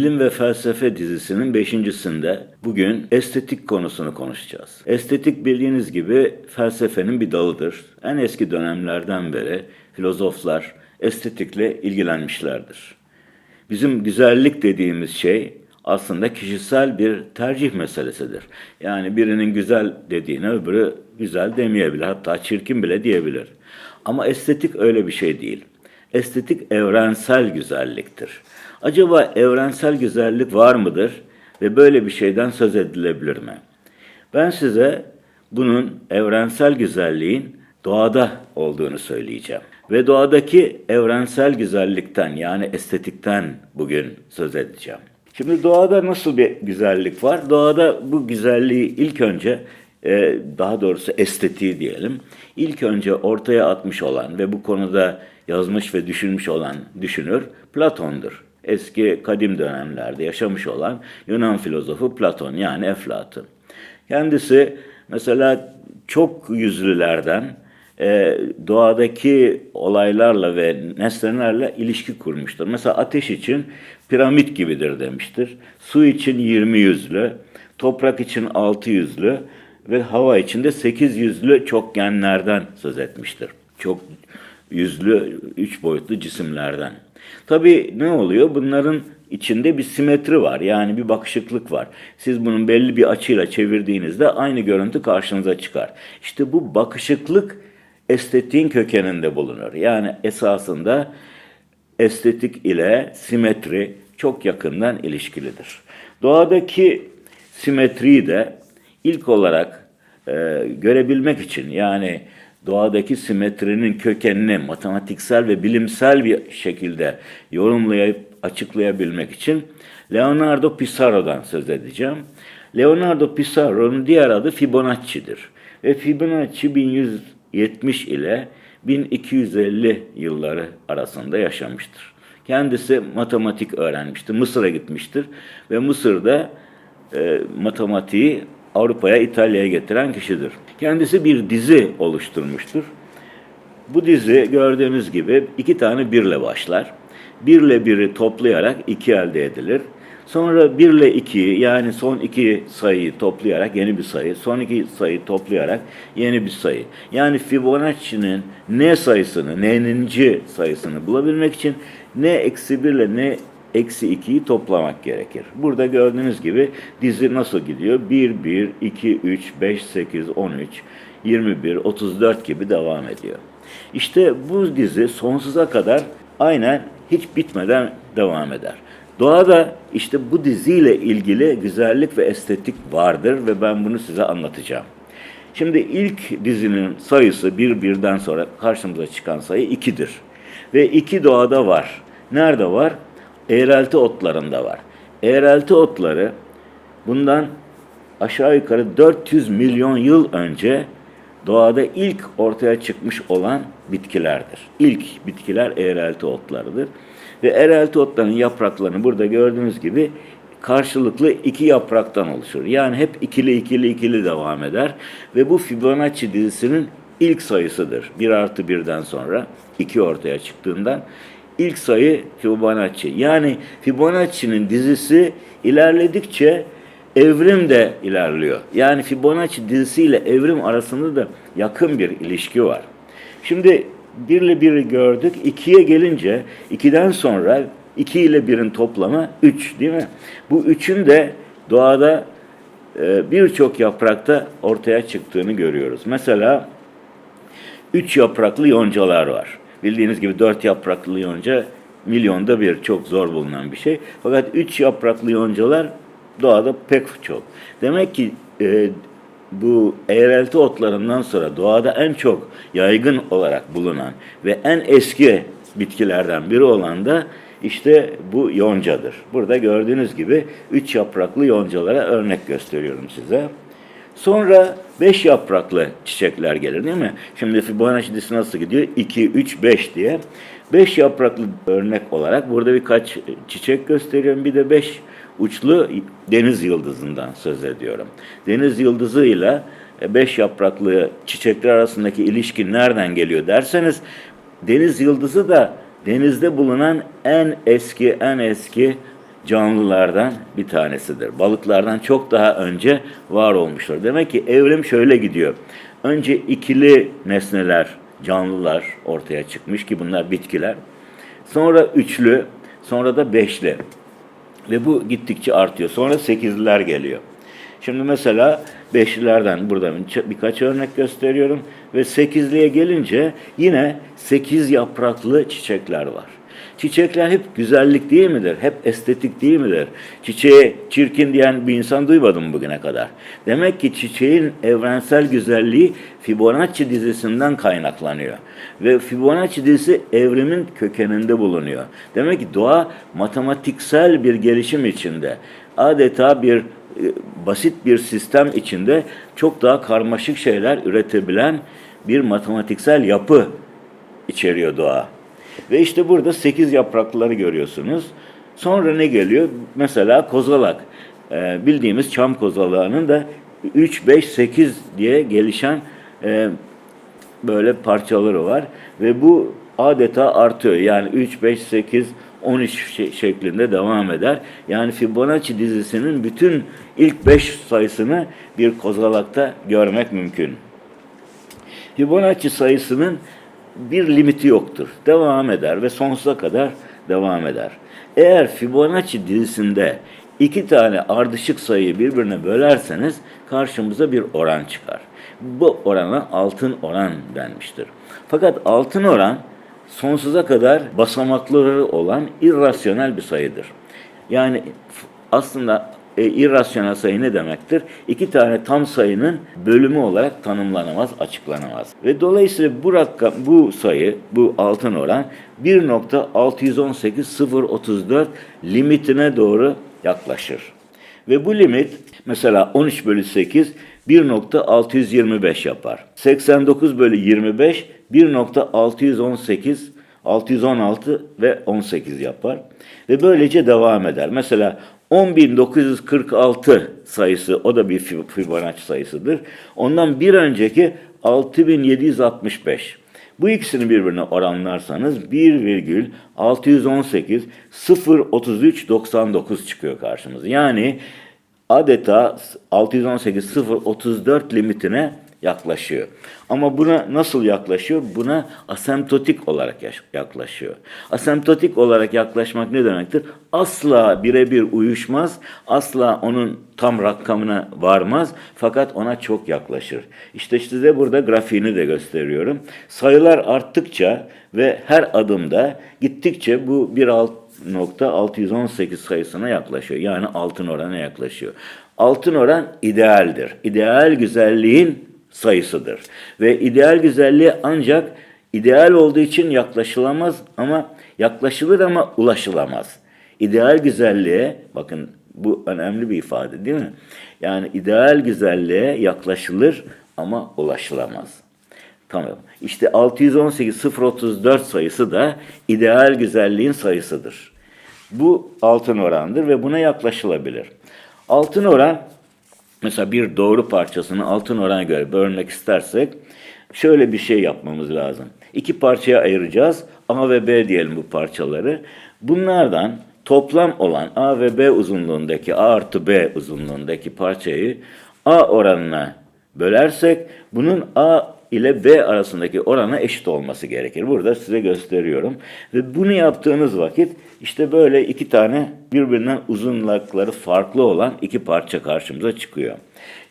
Bilim ve Felsefe dizisinin beşincisinde bugün estetik konusunu konuşacağız. Estetik bildiğiniz gibi felsefenin bir dalıdır. En eski dönemlerden beri filozoflar estetikle ilgilenmişlerdir. Bizim güzellik dediğimiz şey aslında kişisel bir tercih meselesidir. Yani birinin güzel dediğine öbürü güzel demeyebilir. Hatta çirkin bile diyebilir. Ama estetik öyle bir şey değil. Estetik evrensel güzelliktir. Acaba evrensel güzellik var mıdır ve böyle bir şeyden söz edilebilir mi? Ben size bunun evrensel güzelliğin doğada olduğunu söyleyeceğim. Ve doğadaki evrensel güzellikten yani estetikten bugün söz edeceğim. Şimdi doğada nasıl bir güzellik var? Doğada bu güzelliği ilk önce e, daha doğrusu estetiği diyelim. İlk önce ortaya atmış olan ve bu konuda yazmış ve düşünmüş olan düşünür Platon'dur. Eski kadim dönemlerde yaşamış olan Yunan filozofu Platon yani Eflatun. Kendisi mesela çok yüzlülerden e, doğadaki olaylarla ve nesnelerle ilişki kurmuştur. Mesela ateş için piramit gibidir demiştir. Su için 20 yüzlü, toprak için 6 yüzlü ve hava için de 8 yüzlü çokgenlerden söz etmiştir. Çok yüzlü, üç boyutlu cisimlerden. Tabii ne oluyor? Bunların içinde bir simetri var. Yani bir bakışıklık var. Siz bunun belli bir açıyla çevirdiğinizde aynı görüntü karşınıza çıkar. İşte bu bakışıklık estetiğin kökeninde bulunur. Yani esasında estetik ile simetri çok yakından ilişkilidir. Doğadaki simetriyi de ilk olarak e, görebilmek için yani doğadaki simetrinin kökenini matematiksel ve bilimsel bir şekilde yorumlayıp açıklayabilmek için Leonardo Pissarro'dan söz edeceğim. Leonardo Pissarro'nun diğer adı Fibonacci'dir. Ve Fibonacci 1170 ile 1250 yılları arasında yaşamıştır. Kendisi matematik öğrenmiştir. Mısır'a gitmiştir ve Mısır'da e, matematiği Avrupa'ya, İtalya'ya getiren kişidir. Kendisi bir dizi oluşturmuştur. Bu dizi gördüğünüz gibi iki tane birle başlar. Birle biri toplayarak iki elde edilir. Sonra 1 ile 2'yi yani son iki sayıyı toplayarak yeni bir sayı, son iki sayıyı toplayarak yeni bir sayı. Yani Fibonacci'nin ne sayısını, n'ninci sayısını bulabilmek için ne eksi 1 ile eksi 2'yi toplamak gerekir. Burada gördüğünüz gibi dizi nasıl gidiyor? 1, 1, 2, 3, 5, 8, 13, 21, 34 gibi devam ediyor. İşte bu dizi sonsuza kadar aynen hiç bitmeden devam eder. Doğada işte bu diziyle ilgili güzellik ve estetik vardır ve ben bunu size anlatacağım. Şimdi ilk dizinin sayısı bir birden sonra karşımıza çıkan sayı ikidir. Ve iki doğada var. Nerede var? Eğrelti otlarında var. Eğrelti otları bundan aşağı yukarı 400 milyon yıl önce doğada ilk ortaya çıkmış olan bitkilerdir. İlk bitkiler eğrelti otlarıdır. Ve eğrelti otlarının yapraklarını burada gördüğünüz gibi karşılıklı iki yapraktan oluşur. Yani hep ikili ikili ikili devam eder. Ve bu Fibonacci dizisinin ilk sayısıdır. 1 artı 1'den sonra 2 ortaya çıktığından ilk sayı Fibonacci. Yani Fibonacci'nin dizisi ilerledikçe evrim de ilerliyor. Yani Fibonacci dizisiyle evrim arasında da yakın bir ilişki var. Şimdi 1 ile 1'i gördük. 2'ye gelince 2'den sonra 2 ile 1'in toplamı 3 değil mi? Bu 3'ün de doğada e, birçok yaprakta ortaya çıktığını görüyoruz. Mesela 3 yapraklı yoncalar var. Bildiğiniz gibi dört yapraklı yonca milyonda bir çok zor bulunan bir şey. Fakat üç yapraklı yoncalar doğada pek çok. Demek ki e, bu eğrelti otlarından sonra doğada en çok yaygın olarak bulunan ve en eski bitkilerden biri olan da işte bu yoncadır. Burada gördüğünüz gibi üç yapraklı yoncalara örnek gösteriyorum size. Sonra beş yapraklı çiçekler gelir değil mi? Şimdi Fibonacci dizisi nasıl gidiyor? 2, 3, 5 diye. Beş yapraklı örnek olarak burada birkaç çiçek gösteriyorum. Bir de beş uçlu deniz yıldızından söz ediyorum. Deniz yıldızıyla e, beş yapraklı çiçekler arasındaki ilişki nereden geliyor derseniz deniz yıldızı da denizde bulunan en eski en eski canlılardan bir tanesidir. Balıklardan çok daha önce var olmuşlar. Demek ki evrim şöyle gidiyor. Önce ikili nesneler, canlılar ortaya çıkmış ki bunlar bitkiler. Sonra üçlü, sonra da beşli. Ve bu gittikçe artıyor. Sonra sekizliler geliyor. Şimdi mesela beşlilerden burada bir- birkaç örnek gösteriyorum. Ve sekizliye gelince yine sekiz yapraklı çiçekler var. Çiçekler hep güzellik değil midir? Hep estetik değil midir? Çiçeğe çirkin diyen bir insan duymadım bugüne kadar. Demek ki çiçeğin evrensel güzelliği Fibonacci dizisinden kaynaklanıyor. Ve Fibonacci dizisi evrimin kökeninde bulunuyor. Demek ki doğa matematiksel bir gelişim içinde. Adeta bir e, basit bir sistem içinde çok daha karmaşık şeyler üretebilen bir matematiksel yapı içeriyor doğa. Ve işte burada sekiz yaprakları görüyorsunuz. Sonra ne geliyor? Mesela kozalak. Ee, bildiğimiz çam kozalağının da 3, 5, 8 diye gelişen e, böyle parçaları var. Ve bu adeta artıyor. Yani 3, 5, 8, 13 şey- şeklinde devam eder. Yani Fibonacci dizisinin bütün ilk 5 sayısını bir kozalakta görmek mümkün. Fibonacci sayısının bir limiti yoktur. Devam eder ve sonsuza kadar devam eder. Eğer Fibonacci dizisinde iki tane ardışık sayıyı birbirine bölerseniz karşımıza bir oran çıkar. Bu orana altın oran denmiştir. Fakat altın oran sonsuza kadar basamakları olan irrasyonel bir sayıdır. Yani aslında e, irrasyonel sayı ne demektir? İki tane tam sayının bölümü olarak tanımlanamaz, açıklanamaz. Ve dolayısıyla bu rakam, bu sayı, bu altın oran 1.618.034 limitine doğru yaklaşır. Ve bu limit mesela 13 bölü 8 1.625 yapar. 89 bölü 25 1.618 616 ve 18 yapar. Ve böylece devam eder. Mesela 10.946 sayısı o da bir Fib- Fibonacci sayısıdır. Ondan bir önceki 6765. Bu ikisini birbirine oranlarsanız 1,618 033 99 çıkıyor karşımıza. Yani adeta 618 034 limitine yaklaşıyor. Ama buna nasıl yaklaşıyor? Buna asemptotik olarak yaklaşıyor. Asemptotik olarak yaklaşmak ne demektir? Asla birebir uyuşmaz, asla onun tam rakamına varmaz fakat ona çok yaklaşır. İşte size burada grafiğini de gösteriyorum. Sayılar arttıkça ve her adımda gittikçe bu 1.618 sayısına yaklaşıyor. Yani altın orana yaklaşıyor. Altın oran idealdir. İdeal güzelliğin sayısıdır. Ve ideal güzelliğe ancak ideal olduğu için yaklaşılamaz ama yaklaşılır ama ulaşılamaz. İdeal güzelliğe bakın bu önemli bir ifade değil mi? Yani ideal güzelliğe yaklaşılır ama ulaşılamaz. Tamam. İşte 618 034 sayısı da ideal güzelliğin sayısıdır. Bu altın orandır ve buna yaklaşılabilir. Altın oran mesela bir doğru parçasını altın orana göre bölmek istersek şöyle bir şey yapmamız lazım. İki parçaya ayıracağız. A ve B diyelim bu parçaları. Bunlardan toplam olan A ve B uzunluğundaki A artı B uzunluğundaki parçayı A oranına bölersek bunun A ile B arasındaki orana eşit olması gerekir. Burada size gösteriyorum. Ve bunu yaptığınız vakit işte böyle iki tane birbirinden uzunlukları farklı olan iki parça karşımıza çıkıyor.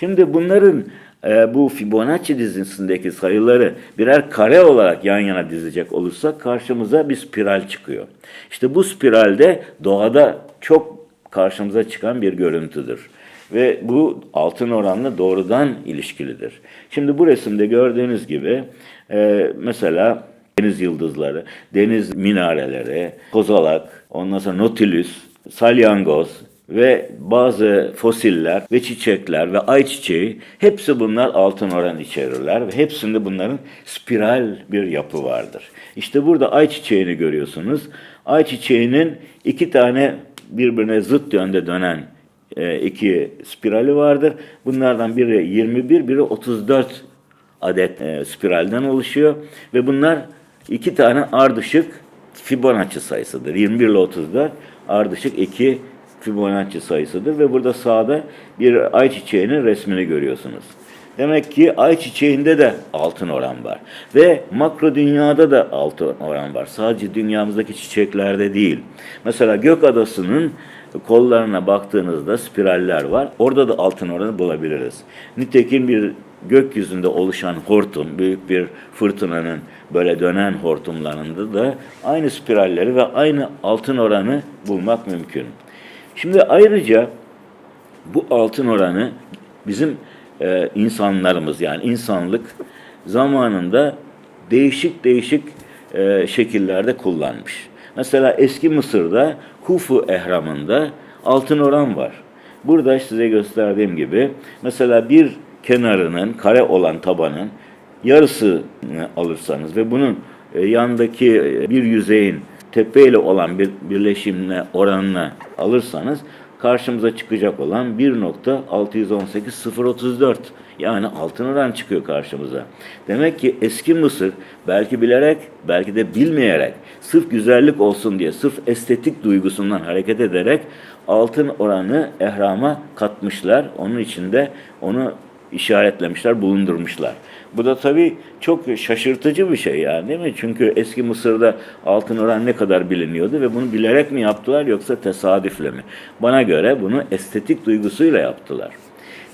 Şimdi bunların e, bu Fibonacci dizisindeki sayıları birer kare olarak yan yana dizecek olursak karşımıza bir spiral çıkıyor. İşte bu spiralde doğada çok karşımıza çıkan bir görüntüdür. Ve bu altın oranla doğrudan ilişkilidir. Şimdi bu resimde gördüğünüz gibi e, mesela deniz yıldızları, deniz minareleri, kozalak, ondan sonra nautilus, salyangoz ve bazı fosiller ve çiçekler ve ayçiçeği hepsi bunlar altın oran içerirler ve hepsinde bunların spiral bir yapı vardır. İşte burada ayçiçeğini görüyorsunuz. Ayçiçeğinin iki tane birbirine zıt yönde dönen iki spirali vardır. Bunlardan biri 21, biri 34 adet e, spiralden oluşuyor ve bunlar iki tane ardışık Fibonacci sayısıdır. 21 ile 34 ardışık iki Fibonacci sayısıdır ve burada sağda bir ayçiçeğinin resmini görüyorsunuz. Demek ki ayçiçeğinde de altın oran var. Ve makro dünyada da altın oran var. Sadece dünyamızdaki çiçeklerde değil. Mesela gök adasının kollarına baktığınızda spiraller var. Orada da altın oranı bulabiliriz. Nitekim bir gökyüzünde oluşan hortum, büyük bir fırtınanın böyle dönen hortumlarında da aynı spiralleri ve aynı altın oranı bulmak mümkün. Şimdi ayrıca bu altın oranı bizim e, insanlarımız yani insanlık zamanında değişik değişik e, şekillerde kullanmış. Mesela eski Mısır'da Hufu ehramında altın oran var. Burada size gösterdiğim gibi mesela bir kenarının kare olan tabanın yarısını alırsanız ve bunun e, yandaki e, bir yüzeyin tepeyle olan bir birleşimine oranına alırsanız karşımıza çıkacak olan 1.618.034 yani altın oran çıkıyor karşımıza. Demek ki eski Mısır belki bilerek belki de bilmeyerek sırf güzellik olsun diye sırf estetik duygusundan hareket ederek altın oranı ehrama katmışlar. Onun içinde onu işaretlemişler, bulundurmuşlar. Bu da tabii çok şaşırtıcı bir şey yani değil mi? Çünkü eski Mısır'da altın oran ne kadar biliniyordu ve bunu bilerek mi yaptılar yoksa tesadüfle mi? Bana göre bunu estetik duygusuyla yaptılar.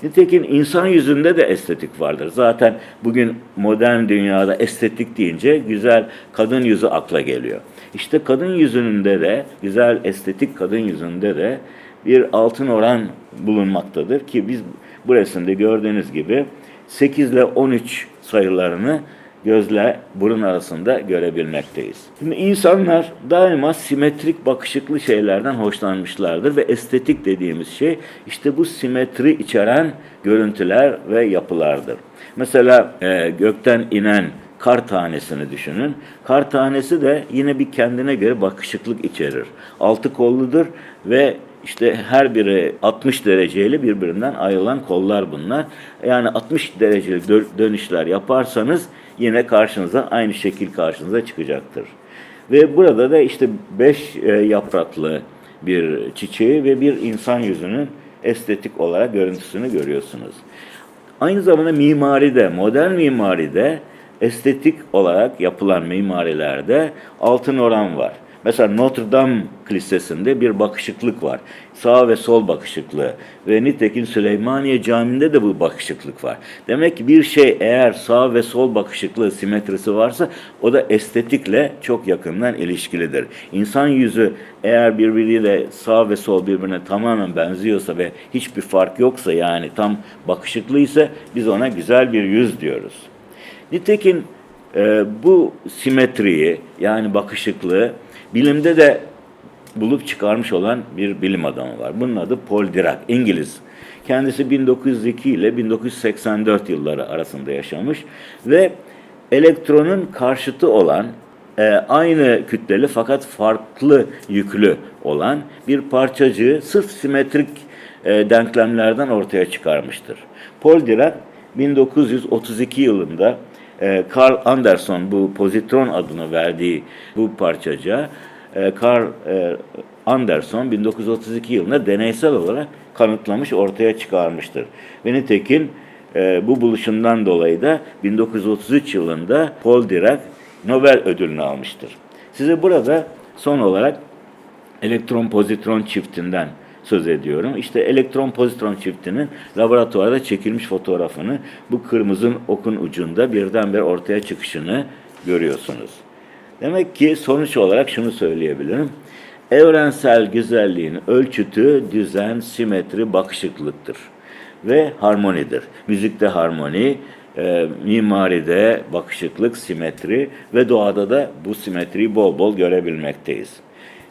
Nitekim insan yüzünde de estetik vardır. Zaten bugün modern dünyada estetik deyince güzel kadın yüzü akla geliyor. İşte kadın yüzünde de, güzel estetik kadın yüzünde de bir altın oran bulunmaktadır ki biz bu resimde gördüğünüz gibi 8 ile 13 sayılarını gözle burun arasında görebilmekteyiz. Şimdi insanlar daima simetrik bakışıklı şeylerden hoşlanmışlardır ve estetik dediğimiz şey işte bu simetri içeren görüntüler ve yapılardır. Mesela e, gökten inen kar tanesini düşünün. Kar tanesi de yine bir kendine göre bakışıklık içerir. Altı kolludur ve işte her biri 60 dereceyle birbirinden ayrılan kollar bunlar. Yani 60 dereceli dönüşler yaparsanız yine karşınıza aynı şekil karşınıza çıkacaktır. Ve burada da işte beş e, yapraklı bir çiçeği ve bir insan yüzünün estetik olarak görüntüsünü görüyorsunuz. Aynı zamanda mimaride, modern mimaride estetik olarak yapılan mimarilerde altın oran var. Mesela Notre Dame Kilisesi'nde bir bakışıklık var. Sağ ve sol bakışıklığı. Ve nitekim Süleymaniye Camii'nde de bu bakışıklık var. Demek ki bir şey eğer sağ ve sol bakışıklığı simetrisi varsa o da estetikle çok yakından ilişkilidir. İnsan yüzü eğer birbiriyle sağ ve sol birbirine tamamen benziyorsa ve hiçbir fark yoksa yani tam bakışıklıysa biz ona güzel bir yüz diyoruz. Nitekim e, bu simetriyi yani bakışıklığı bilimde de bulup çıkarmış olan bir bilim adamı var. Bunun adı Paul Dirac, İngiliz. Kendisi 1902 ile 1984 yılları arasında yaşamış ve elektronun karşıtı olan e, aynı kütleli fakat farklı yüklü olan bir parçacığı sırf simetrik e, denklemlerden ortaya çıkarmıştır. Paul Dirac 1932 yılında e, Carl Anderson bu pozitron adını verdiği bu parçacığa e, Carl e, Anderson 1932 yılında deneysel olarak kanıtlamış, ortaya çıkarmıştır. Ve nitekim e, bu buluşundan dolayı da 1933 yılında Paul Dirac Nobel ödülünü almıştır. Size burada son olarak elektron pozitron çiftinden söz ediyorum. İşte elektron pozitron çiftinin laboratuvarda çekilmiş fotoğrafını bu kırmızı okun ucunda birdenbire ortaya çıkışını görüyorsunuz. Demek ki sonuç olarak şunu söyleyebilirim. Evrensel güzelliğin ölçütü düzen, simetri, bakışıklıktır ve harmonidir. Müzikte harmoni, e, mimaride bakışıklık, simetri ve doğada da bu simetriyi bol bol görebilmekteyiz.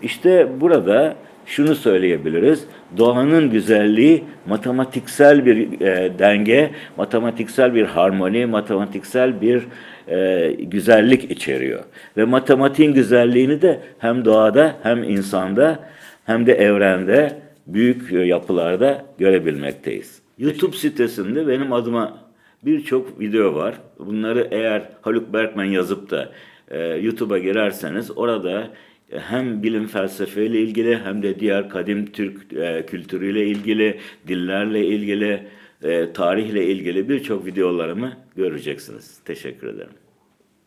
İşte burada şunu söyleyebiliriz. Doğanın güzelliği matematiksel bir e, denge, matematiksel bir harmoni, matematiksel bir e, güzellik içeriyor. Ve matematiğin güzelliğini de hem doğada hem insanda hem de evrende büyük yapılarda görebilmekteyiz. YouTube sitesinde benim adıma birçok video var. Bunları eğer Haluk Berkman yazıp da e, YouTube'a girerseniz orada hem bilim felsefeyle ilgili hem de diğer kadim Türk e, kültürüyle ilgili, dillerle ilgili, e, tarihle ilgili birçok videolarımı göreceksiniz. Teşekkür ederim.